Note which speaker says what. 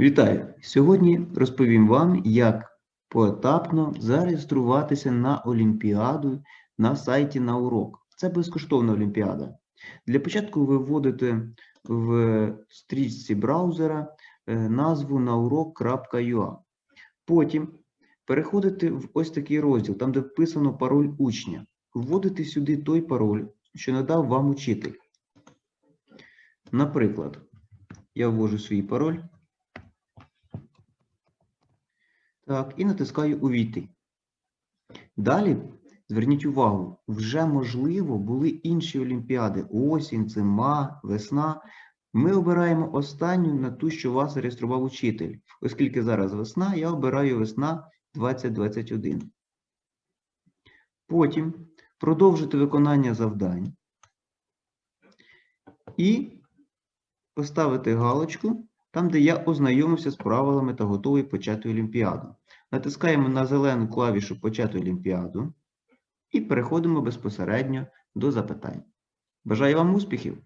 Speaker 1: Вітаю! Сьогодні розповім вам, як поетапно зареєструватися на Олімпіаду на сайті на урок. Це безкоштовна Олімпіада. Для початку ви вводите в стрічці браузера е, назву наурок.ua. Потім переходите в ось такий розділ, там де вписано пароль учня. Вводите сюди той пароль, що надав вам учитель. Наприклад, я ввожу свій пароль. Так, і натискаю Увійти. Далі, зверніть увагу, вже можливо були інші олімпіади: осінь, зима, весна. Ми обираємо останню на ту, що вас зареєстрував учитель. Оскільки зараз весна, я обираю весна 2021. Потім продовжити виконання завдань. І поставити галочку там, де я ознайомився з правилами та готовий почати Олімпіаду. Натискаємо на зелену клавішу Почати Олімпіаду і переходимо безпосередньо до запитань. Бажаю вам успіхів!